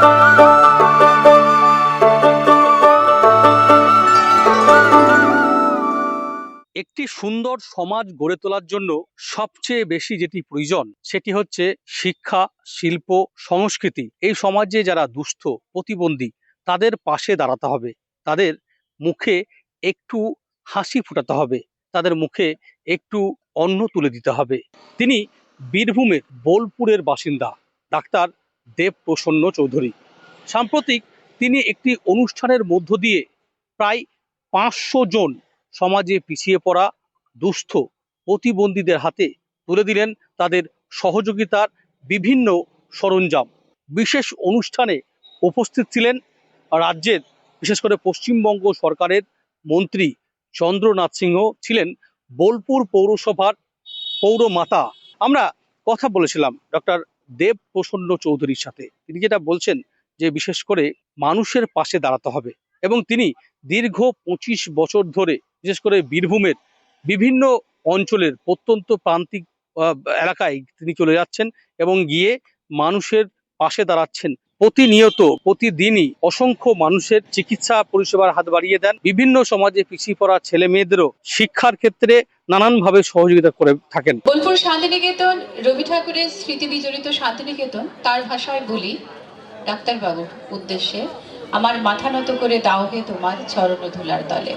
একটি সুন্দর সমাজ গড়ে তোলার জন্য সবচেয়ে বেশি যেটি প্রয়োজন, সেটি হচ্ছে শিক্ষা, শিল্প, সংস্কৃতি। এই সমাজে যারা দুস্থ, প্রতিবন্ধী, তাদের পাশে দাঁড়াতে হবে। তাদের মুখে একটু হাসি ফোটাতে হবে। তাদের মুখে একটু অন্ন তুলে দিতে হবে। তিনি বীরভূমের বোলপুরের বাসিন্দা, ডাক্তার দেব প্রসন্ন চৌধুরী। সাম্প্রতিক তিনি একটি অনুষ্ঠানের মধ্য দিয়ে প্রায় পাঁচশো জন সমাজে পিছিয়ে পড়া দুস্থ প্রতিবন্ধীদের হাতে তুলে দিলেন তাদের সহযোগিতার বিভিন্ন সরঞ্জাম। বিশেষ অনুষ্ঠানে উপস্থিত ছিলেন রাজ্যের, বিশেষ করে পশ্চিমবঙ্গ সরকারের মন্ত্রী চন্দ্রনাথ সিংহ, ছিলেন বোলপুর পৌরসভার পৌরমাতা। আমরা কথা বলেছিলাম ডক্টর দেব প্রসন্ন চৌধুরীর সাথে। তিনি যেটা বলছেন যে বিশেষ করে মানুষের পাশে দাঁড়াতে হবে এবং তিনি দীর্ঘ পঁচিশ বছর ধরে বিশেষ করে বীরভূমের বিভিন্ন অঞ্চলের প্রত্যন্ত প্রান্তিক এলাকায় তিনি চলে যাচ্ছেন এবং গিয়ে মানুষের পাশে দাঁড়াচ্ছেন। প্রতিনিয়ত প্রতিদিনই অসংখ্য মানুষের চিকিৎসা পরিষেবার হাত বাড়িয়ে দেন। বিভিন্ন সমাজে পিছিয়ে পড়া ছেলে মেয়েদেরও শিক্ষার ক্ষেত্রে নানানভাবে সহযোগিতা করে থাকেন। বোলপুর শান্তিনিকেতন রবি ঠাকুরের স্মৃতি বিজড়িত শান্তিনিকেতন তার ভাষায় বলি ডাক্তারবাবুর উদ্দেশ্যে আমার মাথা নত করে দাও হে তোমার চরণ ধুলার তলে।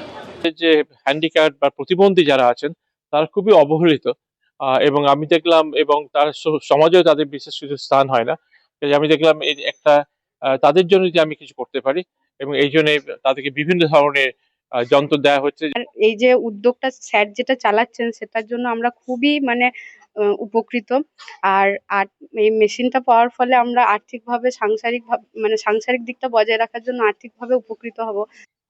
যে হ্যান্ডিক্যাপ বা প্রতিবন্ধী যারা আছেন তারা খুবই অবহেলিত আহ, এবং আমি দেখলাম এবং তার সমাজেও তাদের বিশেষ কিছু স্থান হয় না। আমি দেখলাম এই একটা আহ, তাদের জন্য যে আমি কিছু করতে পারি এবং এই জন্য তাদেরকে বিভিন্ন ধরনের যন্ত্র দেওয়া হচ্ছে। এই যে উদ্যোগটা স্যার যেটা চালাচ্ছেন সেটার জন্য আমরা খুবই মানে আহ, উপকৃত। আর আর এই মেশিনটা পাওয়ার ফলে আমরা আর্থিকভাবে সাংসারিক মানে সাংসারিক দিকটা বজায় রাখার জন্য আর্থিকভাবে উপকৃত হব।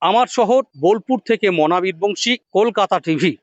আমার শহর বোলপুর থেকে মনাবীর বংশী কলকাতা টিভি।